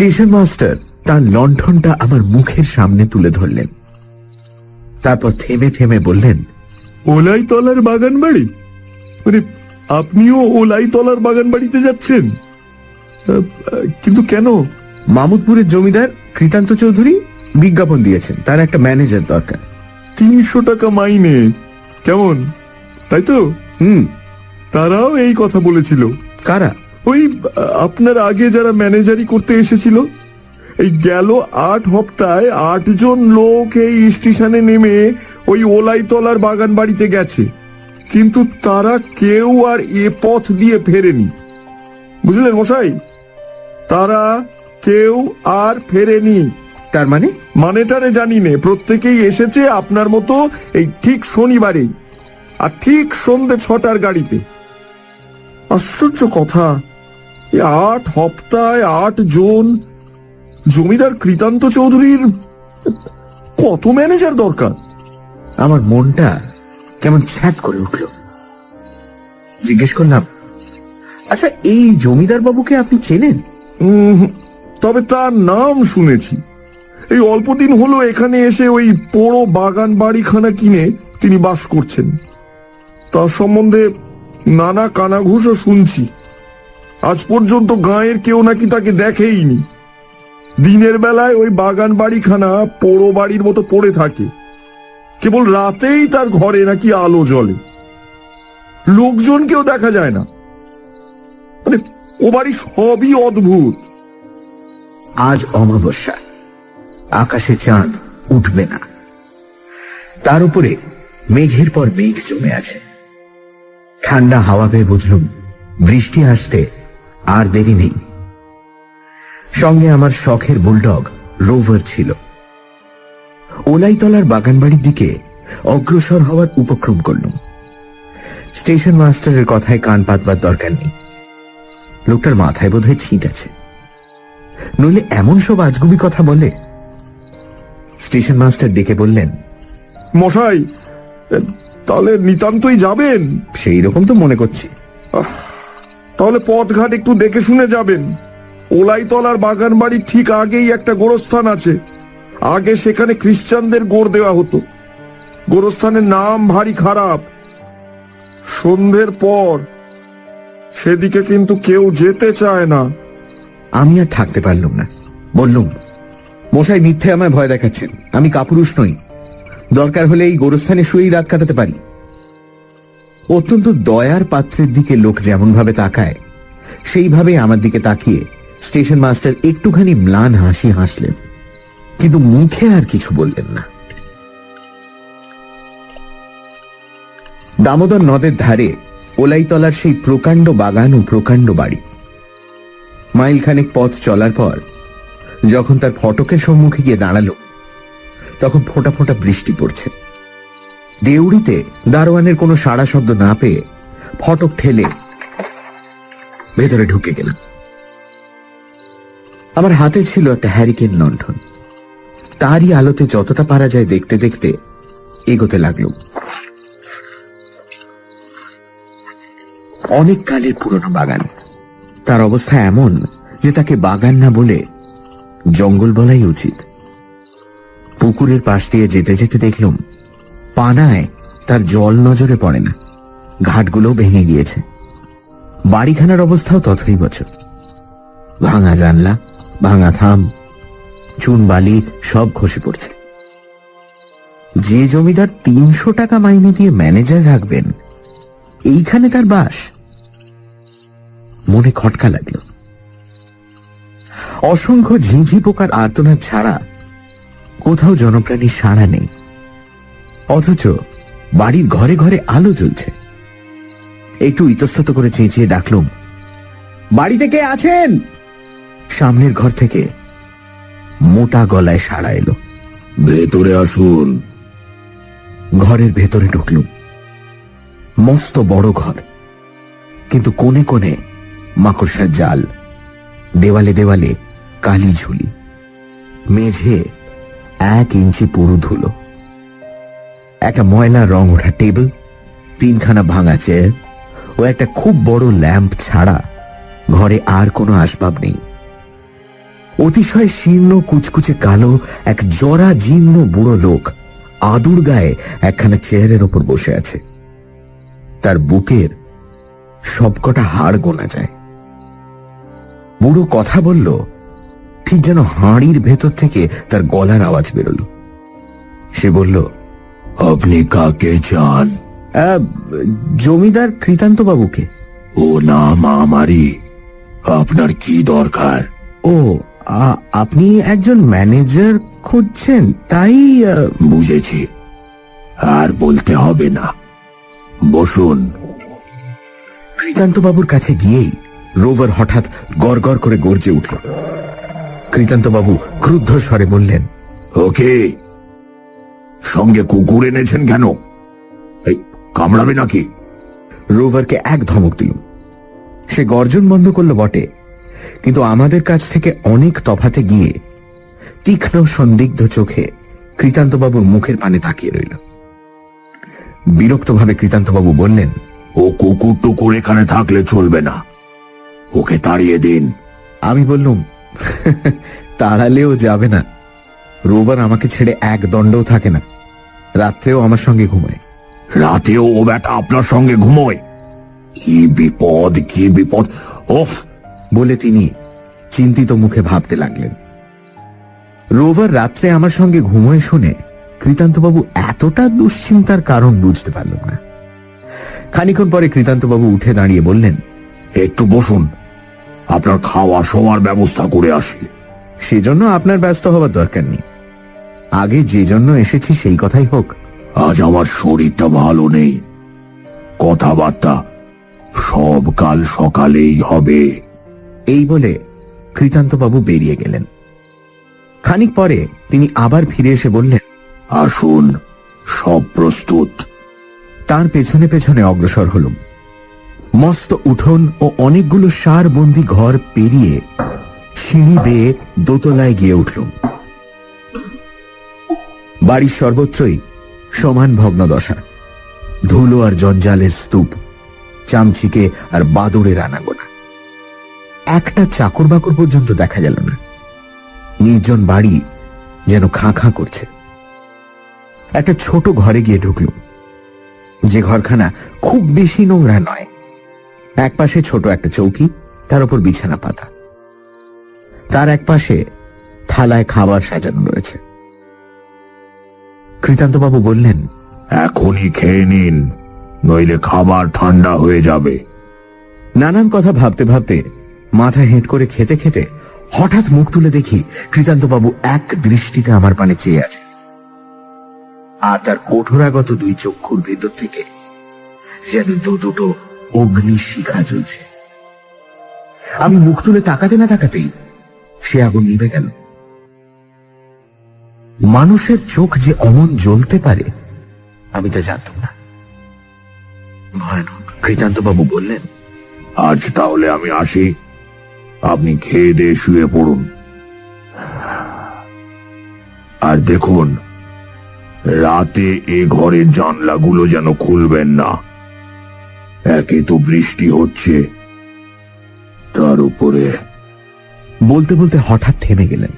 Station master তার লণ্ঠনটা আমার মুখের সামনে তুলে ধরলেন। তারপর থেমে থেমে বললেন ওলাই তলার বাগান বাড়ি মানে আপনিও ওলাই তলার বাগান বাড়িতে যাচ্ছেন কিন্তু কেন? মামুদপুরের জমিদার কৃতান্ত চৌধুরী বিজ্ঞাপন দিয়েছেন তার একটা ম্যানেজার দরকার। তিনশো টাকা মাইনে। কেমন? তাই তো? হুম। তারাও এই কথা বলেছিল। কারা? ওই আপনার আগে যারা ম্যানেজারি করতে এসেছিল এই গেল আট হপ্তায় আটজন লোক এই স্টেশনে নেমে ওই ওলাইতলার বাগান বাড়িতে গেছে। কিন্তু তারা কেউ আর এ পথ দিয়ে ফেরেনি। বুঝলেন মশাই? তারা কেউ আর ফেরেনি। তার মানে? মানেটারে জানি নে প্রত্যেকেই এসেছে আপনার মতো এই ঠিক শনিবারেই আর ঠিক সন্ধে ছটার গাড়িতে। আশ্চর্য কথা। আট হপ্তায় আট জন। জমিদার কৃতান্ত চৌধুরীর কত ম্যানেজার দরকার? আমার মনটা কেমন ছ্যাঁত করে উঠল। জিজ্ঞেস করলাম আচ্ছা এই জমিদার বাবুকে আপনি চেনেন? তবে তার নাম শুনেছি। এই অল্প দিন হলো এখানে এসে ওই পোড়ো বাগান বাড়িখানা কিনে তিনি বাস করছেন। তার সম্বন্ধে নানা কানাঘুষও শুনছি। আজ পর্যন্ত গাঁয়ের কেউ নাকি তাকে দেখেইনি। দিনের বেলায় ওই বাগান বাড়িখানা পোড়ো বাড়ির মতো পড়ে থাকে। কেবল রাতেই তার ঘরে নাকি আলো জ্বলে। লোকজনকেও দেখা যায় না। মানে ও বাড়ি সবই অদ্ভুত। আজ অমাবস্যা। আকাশে চাঁদ উঠবে না। তার উপরে মেঘের পর মেঘ জমে আছে। ঠান্ডা হাওয়া পেয়ে বুঝলুম, বৃষ্টি আসতে আর দেরি নেই। সঙ্গে আমার শখের বুলডগ রোভার ছিল। ওলাইতলার বাগানবাড়ির দিকে অগ্রসর হওয়ার উপক্রম করলুম। স্টেশন মাস্টারের কথায় কান পাতবার দরকার নেই। লোকটার মাথায় বোধহয় ছিট আছে। নইলে এমন সব আজগুবি কথা বলে। স্টেশন মাস্টার ডেকে বললেন মশাই তাহলে নিতান্তই যাবেন? সেই রকম তো মনে করছি। তাহলে পথঘাট একটু দেখে শুনে যাবেন। ওলাইতলার বাগান বাড়ির ঠিক আগেই একটা গোরস্থান আছে। আগে সেখানে খ্রিস্টানদের গোড় দেওয়া হতো। গোরস্থানের নাম ভারী খারাপ। সন্ধ্যের পর সেদিকে কিন্তু কেউ যেতে চায় না। আমি আর থাকতে পারলুম না। বললুম, মশাই মিথ্যে আমায় ভয় দেখাচ্ছেন। আমি কাপুরুষ নই। দরকার হলে এই গোরস্থানে শুয়েই রাত কাটাতে পারি। অত্যন্ত দয়ার পাত্রের দিকে লোক যেমন ভাবে তাকায় সেইভাবে আমার দিকে তাকিয়ে স্টেশন মাস্টার একটুখানি ম্লান হাসি হাসলেন। কিন্তু মুখে আর কিছু বললেন না। দামোদর নদের ধারে ওলাইতলার সেই প্রকাণ্ড বাগান ও প্রকাণ্ড বাড়ি। মাইলখানেক পথ চলার পর যখন তার ফটকের সম্মুখে গিয়ে দাঁড়াল, তখন ফোঁটা ফোঁটা বৃষ্টি পড়ছে। দেউড়িতে দারোয়ানের কোনো সাড়া শব্দ না পেয়ে ফটক ঠেলে ভেতরে ঢুকে গেলাম। আমার হাতে ছিল একটা হ্যারিকেন লণ্ঠন। তারই আলোতে যতটা পারা যায় দেখতে দেখতে এগোতে লাগল। অনেক কালের পুরনো বাগান। তার অবস্থা এমন যে তাকে বাগান না বলে জঙ্গল বলাই উচিত। পুকুরের পাশ দিয়ে যেতে যেতে দেখলুম পানায় তার জল নজরে পড়ে না ঘাটগুলো ভেঙে গিয়েছে। বাড়িখানার অবস্থাও তথই বছর। ভাঙা জানলা, ভাঙা থাম, চুন বালি সব খসে পড়ছে। যে জমিদার তিনশো টাকা মাইনে দিয়ে ম্যানেজার রাখবেন, এইখানে তার বাস। মনে খটকা লাগল। অসংখ্য ঝিঁঝি পোকার আর্তনাদ ছাড়া কোথাও জনপ্রাণীর সাড়া নেই। অথচ বাড়ির ঘরে ঘরে আলো জ্বলছে। একটু ইতস্তত করে চেঁচিয়ে ডাকলুম বাড়িতে কে আছেন? সামনের ঘর থেকে মোটা গলায় সাড়া এলো। ভেতরে আসুন। ঘরের ভেতরে ঢুকলুম। মস্ত বড় ঘর কিন্তু কোণে কোণে মাকড়সার জাল দেওয়ালে দেওয়ালে কালি ঝুলি মেঝে এক ইঞ্চি পুরু ধুলো। একটা ময়লা রং ওঠা টেবিল, তিনখানা ভাঙা চেয়ার ও একটা খুব বড় ল্যাম্প ছাড়া ঘরে আর কোনো আসবাব নেই। অতিশয় শীর্ণ, কুচকুচে কালো এক জরা জীর্ণ বুড়ো লোক আদুর গায়ে একখানা চেয়ারের ওপর বসে আছে। তার বুকের সবকটা হাড় গোনা যায়। বুড়ো কথা বলল, ঠিক যেন হাঁড়ির ভেতর থেকে তার গলার আওয়াজ বেরোল। সে বলল আপনি কাকে চান জমিদার কৃতান্ত বাবুকে ও নাম আমারই আপনার কি দরকার? ও আ- আপনি একজন ম্যানেজার খুঁজছেন তাই বুঝেছি। আর বলতে হবে না। বসুন। কৃতান্ত বাবুর কাছে গিয়েই রোভার হঠাৎ গড়গড় করে গর্জে উঠল। কৃতান্ত বাবু ক্রুদ্ধ স্বরে বললেন ওকে। সঙ্গে কুকুর এনেছেন কেন? এই কামড়াবে নাকি? রোভারকে এক ধমক দিল সে গর্জন বন্ধ করল বটে কিন্তু আমাদের কাছ থেকে অনেক তফাতে গিয়ে তীক্ষ্ণ সন্দিগ্ধ চোখে কৃতান্তবাবুর মুখের পানে তাকিয়ে রইল। বিরক্তভাবে কৃতান্তবাবু বললেন ও কুকুর টুকুর এখানে থাকলে চলবে না। ওকে তাড়িয়ে দিন। আমি বললুম তাড়ালেও যাবে না। রোভার আমাকে ছেড়ে এক দণ্ডও থাকে না। রাত্রেও আমার সঙ্গে ঘুমায়। রাতেও ও বেটা আপনার সঙ্গে ঘুমোয়। কি বিপদ কি বিপদ। ওফ বলে তিনি চিন্তিত মুখে ভাবতে লাগলেন। রোভার রাত্রে আমার সঙ্গে ঘুমোয় শুনে কৃতান্তবাবু এতটা দুশ্চিন্তার কারণ বুঝতে পারলাম না। খানিক্ষণ পরে কৃতান্তবাবু উঠে দাঁড়িয়ে বললেন একটু বসুন। আপনার খাওয়া শোয়ার ব্যবস্থা করে আসি। সেজন্য আপনার ব্যস্ত হবার দরকার নেই। আগে যে জন্য এসেছি সেই কথাই হোক। আজ আমার শরীরটা ভালো নেই। কথাবার্তা সব কাল সকালেই হবে। এই বলে কৃতান্তবাবু বেরিয়ে গেলেন। খানিক পরে তিনি আবার ফিরে এসে বললেন আসুন সব প্রস্তুত। তার পেছনে পেছনে অগ্রসর হলুম। মস্ত উঠোন ও অনেকগুলো সার বন্দি ঘর পেরিয়ে সিঁড়ি বেয়ে দোতলায় গিয়ে উঠলুম। বাড়ির সর্বত্রই সমান ভগ্নদশা, ধুলো আর জঞ্জালের স্তূপ, চামচিকে আর বাদুড়ের আনাগোনা। একটা চাকর বাকর পর্যন্ত দেখা গেল না। নির্জন বাড়ি যেন খাঁ খাঁ করছে। একটা ছোট ঘরে গিয়ে ঢুকলুম। যে ঘরখানা খুব বেশি নোংরা নয়। একপাশে ছোট একটা চৌকি, তার উপর বিছানা পাতা। তার এক পাশে থালায় খাবার সাজানো রয়েছে। কৃতান্তবাবু বললেন এখনই খেয়ে নিন নইলে খাবার ঠান্ডা হয়ে যাবে। নানান কথা ভাবতে ভাবতে মাথা হেঁট করে খেতে খেতে হঠাৎ মুখ তুলে দেখি কৃতান্তবাবু এক দৃষ্টিতে আমার পানে চেয়ে আছে। আর তার কঠোরাগত দুই চক্ষুর ভেতর থেকে যেন দু দুটো অগ্নি শিখা জ্বলছে। আমি মুখ তুলে তাকাতে না তাকাতেই সে আগুন নিভে গেল মানুষের চোখ যে অমন জ্বলতে পারে, আমি তা জানতাম না। ভয়ানক। কৃতান্তবাবু বললেন, আজ তাহলে আমি আসি। আপনি খেয়ে দিয়ে শুয়ে পড়ুন। আর দেখুন, রাতে এ ঘরের জানলাগুলো যেন খুলবেন না। একে তো বৃষ্টি হচ্ছে, তার উপরে বলতে বলতে হঠাৎ থেমে গেলেন।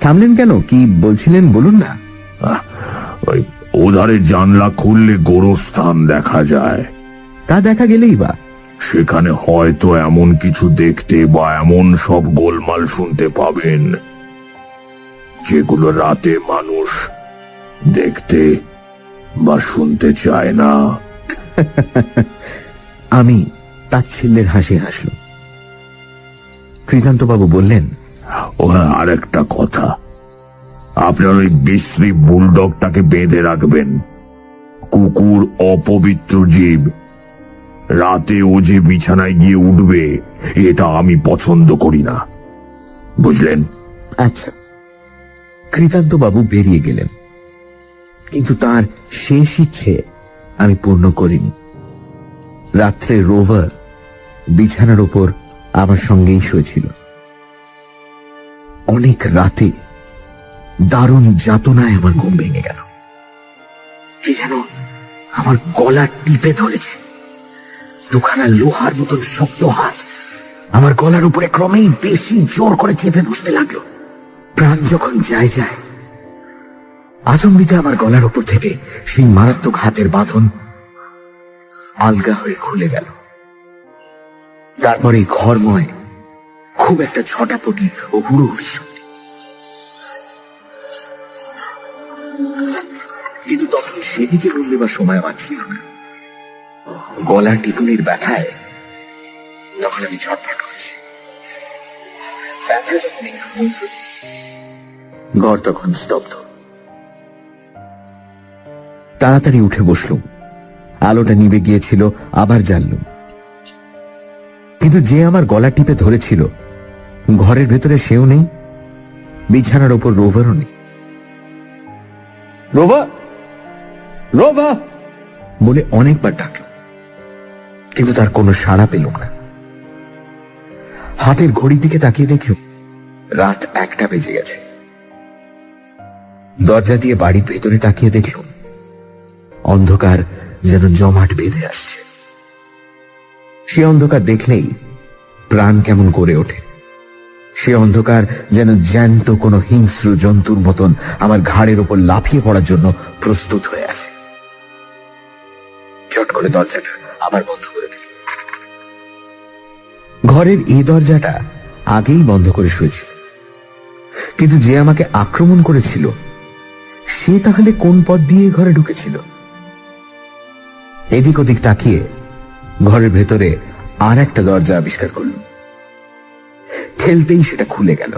থামলেন কেন? কি বলছিলেন? বলুন না। ওই ওধারে জানলা খুললে গোরস্থান দেখা যায়। তা দেখা গেলেই বা। সেখানে হয়তো এমন কিছু দেখতে বা এমন সব গোলমাল শুনতে পাবেন। যেগুলো রাতে মানুষ দেখতে বা শুনতে চায় না। আমি তাচ্ছিল্যের হাসি হাসল কৃতান্তবাবু বললেন ও হ্যাঁ আর একটা কথা। আপনার ওই বিশ্রী বুলডগটাকে বেঁধে রাখবেন। কুকুর অপবিত্র জীব। রাতে ও যে বিছানায় গিয়ে উঠবে এটা আমি পছন্দ করি না। বুঝলেন? আচ্ছা। কৃতান্তবাবু বেরিয়ে গেলেন। কিন্তু তার শেষ ইচ্ছে আমি পূর্ণ করিনি। রাত্রে রোভার বিছানার উপর আমার সঙ্গেই শুয়েছিল। অনেক রাতে দারুণ যাতনায় আমার ঘুম ভেঙে গেল। কি যেন আমার গলা টিপে ধরেছে। দুখানা লোহার মতন শক্ত হাত আমার গলার উপরে ক্রমেই বেশি জোর করে চেপে বসতে লাগল। প্রাণ যখন যায় যায়, আচম্বিতে আমার গলার উপর থেকে সেই মারাত্মক হাতের বাঁধন আলগা হয়ে খুলে গেল। তারপরে ঘরময়, খুব একটা ছটাপটি ও হুড়োহুড়ি শব্দ কিন্তু তখন সেদিকে মন দেবার সময় আমার ছিল না। গলার টিপুনির ব্যথায় তখন আমি ছটফট করছি। ঘর তখন স্তব্ধ। তাড়াতাড়ি উঠে বসলুম। আলোটা নিভে গিয়েছিল, আবার জ্বাললুম। কিন্তু যে আমার গলা টিপে ধরেছিল ঘরের ভেতরে সেও নেই বিছানার ওপর রোভারও নেই। রোভা? রোভা? বলে অনেকবার ডাকল কিন্তু তার কোনো সাড়া পেলুম না। হাতের ঘড়ির দিকে তাকিয়ে দেখলুম রাত একটা বেজে গেছে। দরজা দিয়ে বাড়ির ভেতরে তাকিয়ে দেখলুম অন্ধকার যেন জমাট বেঁধে আসছে। সে অন্ধকার দেখলেই প্রাণ কেমন করে ওঠে। সে অন্ধকার যেন জ্যান্ত কোনো হিংস্র জন্তুর মতন আমার ঘাড়ের ওপর লাফিয়ে পড়ার জন্য প্রস্তুত হয়ে আছে। চট করে দরজাটা আবার বন্ধ করে দিল। ঘরের এই দরজাটা আগেই বন্ধ করে শুয়েছিল। কিন্তু যে আমাকে আক্রমণ করেছিল, সে তাহলে কোন পথ দিয়ে ঘরে ঢুকেছিল? এদিক ওদিক তাকিয়ে ঘরের ভেতরে আর একটা দরজা আবিষ্কার করল। ঠেলতেই সেটা খুলে গেল।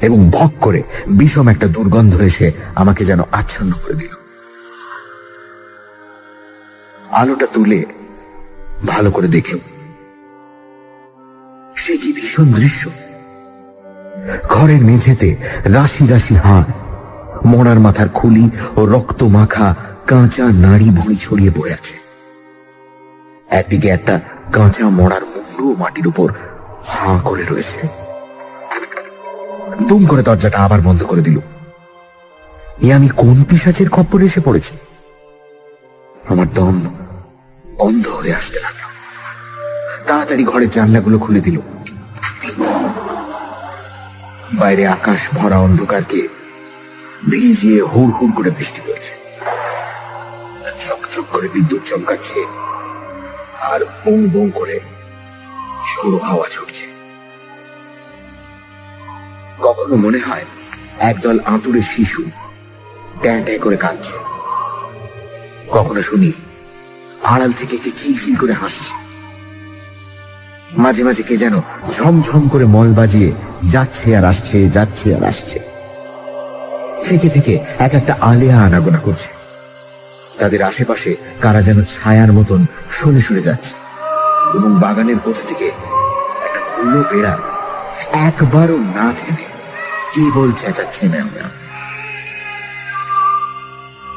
এবং ভক করে বিষম একটা দুর্গন্ধ এসে আমাকে যেন আচ্ছন্ন করে দিল। আলোটা তুলে ভালো করে দেখলুম। সে কি ভীষণ দৃশ্য। ঘরের মেঝেতে রাশি রাশি হাড় মরার মাথার খুলি ও রক্ত মাখা কাঁচা নাড়ি ভুঁড়ি ছড়িয়ে পড়ে আছে। একদিকে একটা কাঁচা মরার মুন্ডু মাটির উপর হাঁ করে রয়েছে। দুম করে দরজাটা আবার বন্ধ করে দিল। এ আমি কোন পিসাচের খপ্পরে এসে পড়েছি? আমার দম বন্ধ হয়ে আসতে লাগল। তাড়াতাড়ি ঘরের জানলাগুলো খুলে দিল। বাইরে আকাশ ভরা অন্ধকারকে ভিজিয়ে হুড় হুড় করে বৃষ্টি পড়ছে। চকচক করে বিদ্যুৎ চমকাচ্ছে। আর বুম বুম করে ঝোড়ো হাওয়া ছুটছে। কখনো মনে হয় একদল আঁতুড়ের শিশু ট্যাঁ ট্যাঁ করে কাঁদছে। কখনো শুনি আড়াল থেকে কে খিলখিল করে হাসছে। মাঝে মাঝে কে যেন ঝমঝম করে মল বাজিয়ে যাচ্ছে আর আসছে, যাচ্ছে আর আসছে। থেকে থেকে এক একটা আলেয়া আনাগোনা করছে। তাদের আশেপাশে কারা যেন ছায়ার মতন সরে সরে যাচ্ছে। এবং বাগানের কোথা থেকে একটা হুলো বেড়া একবারও না থেমে কেবল চেঁচাচ্ছে ম্যাম ম্যাম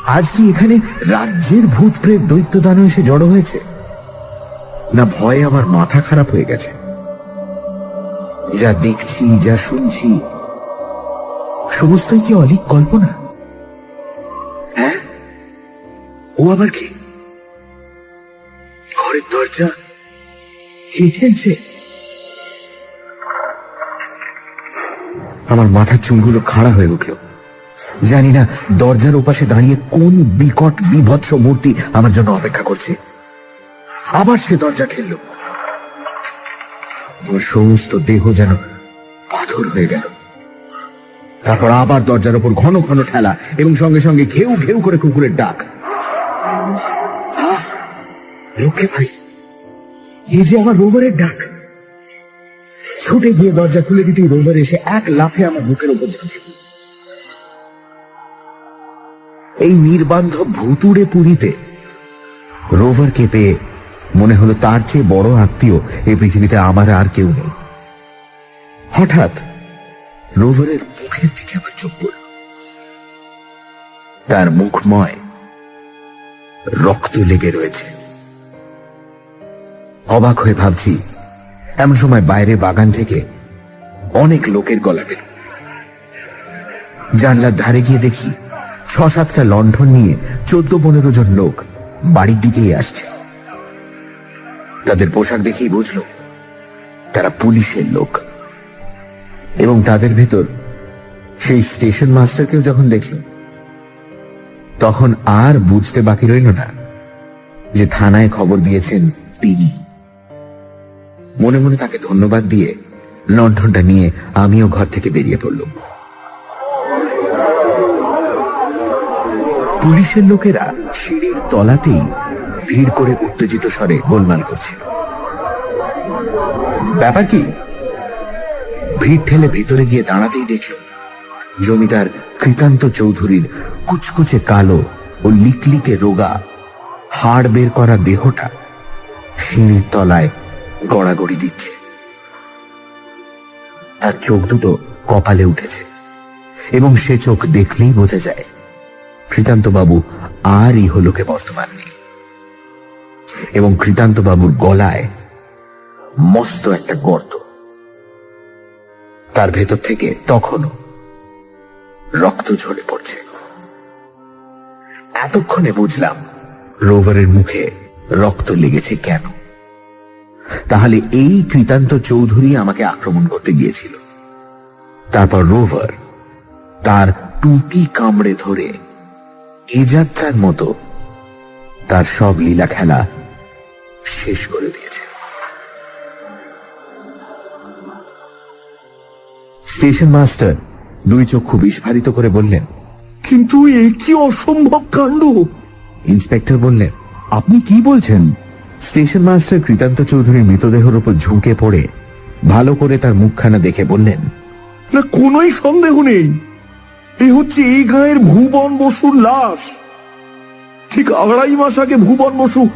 আজ কি এখানে রাজ্যের ভূত প্রেত দৈত্য দানব এসে জড়ো হয়েছে? না ভয়ে আমার মাথা খারাপ হয়ে গেছে? যা দেখছি, যা শুনছি, সমস্তই কি অলিক কল্পনা? ও আবার কি? ঘরের দরজা কে ঠেলছে? আমার মাথার চুলগুলো খাড়া হয়ে উঠল। জানি না দরজার ওপাশে দাঁড়িয়ে কোন বিকট, বিভৎস মূর্তি আমার জন্য অপেক্ষা করছে। আবার সে দরজা ঠেলল। ওর সমস্ত দেহ যেন পাথর হয়ে গেল। তারপর আবার দরজার উপর ঘন ঘন ঠেলা এবং সঙ্গে সঙ্গে ঘেউ ঘেউ করে কুকুরের ডাক। লোকে ভাই এ যে আমার রোভারের ডাক। ছুটে গিয়ে দরজা খুলে দিতেই রোভার এসে এক লাফে আমার বুকের উপর ঝাঁপিয়ে এই নির্বান্ধব ভুতুড়ে পুরীতে রোভারকে পেয়ে মনে হলো তার চেয়ে বড় আত্মীয় এই পৃথিবীতে আমার আর কেউ নেই। হঠাৎ রোভারের মুখের দিকে আমার চোখ পড়ল। তার মুখময় রক্ত লেগে রয়েছে। অবাক হয়ে ভাবছি, এমন সময় বাইরে বাগান থেকে অনেক লোকের গলা পেল জানলার ধারে গিয়ে দেখি ছ সাতটা লণ্ঠন নিয়ে চোদ্দ পনেরো জন লোক বাড়ির দিকেই আসছে। তাদের পোশাক দেখেই বুঝলো, তারা পুলিশের লোক। এবং তাদের ভেতর সেই স্টেশন মাস্টারকেও যখন দেখল, তখন আর বুঝতে বাকি রইল না যে থানায় খবর দিয়েছেন তিনি। মনে মনে তাকে ধন্যবাদ দিয়ে লণ্ঠনটা নিয়ে আমিও ঘর থেকে বেরিয়ে পড়লাম। পুলিশের লোকেরা সিঁড়ির তলাতেই ভিড় করে উত্তেজিত স্বরে গোলমাল করছিল। ব্যাপার কি? ভিড় ঠেলে ভিতরে গিয়ে দাঁড়াতেই দেখল জমিদার কৃতান্ত চৌধুরীর কুচকুচে কালো ও লিকলিকে রোগা হাড় বের করা দেহটা সিঁড়ির তলায় গড়াগড়ি দিচ্ছে। আর চোখ দুটো কপালে উঠেছে। এবং সে চোখ দেখলেই বোঝা যায় বাবু আর ইহলোকে বর্তমান। নেই এবং বাবুর গলায় মস্ত একটা গর্ত। তার ভেতর থেকে তখনও রক্ত ঝরে পড়ছে। এতক্ষণে বুঝলাম রোভারের মুখে রক্ত লেগেছে কেন? তাহলে এই কৃতান্ত চৌধুরী আমাকে আক্রমণ করতে গিয়েছিল। তারপর রোভার তার টুটি কামড়ে ধরে এ যাত্রার মতো তার সব লীলা খেলা শেষ করে দিয়েছে। স্টেশন মাস্টার দুই চক্ষু বিস্ফারিত করে বললেন, কিন্তু এ কি অসম্ভব কাণ্ড? ইন্সপেক্টর বললেন, আপনি কি বলছেন? স্টেশন মাস্টার কৃতান্ত চৌধুরীর মৃতদেহের উপর ঝুঁকে পড়ে ভালো করে তার মুখখানা দেখে বললেন, না, কোনোই সন্দেহ নেই। এ হচ্ছে এই গাঁয়ের ভুবন বসুর লাশ। ঠিক আড়াই মাস আগে ভুবন বসু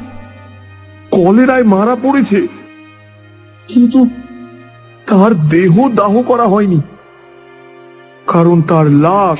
কলেরায় মারা পড়েছে। কিন্তু তার দেহ দাহ করা হয়নি। কারণ তার লাশ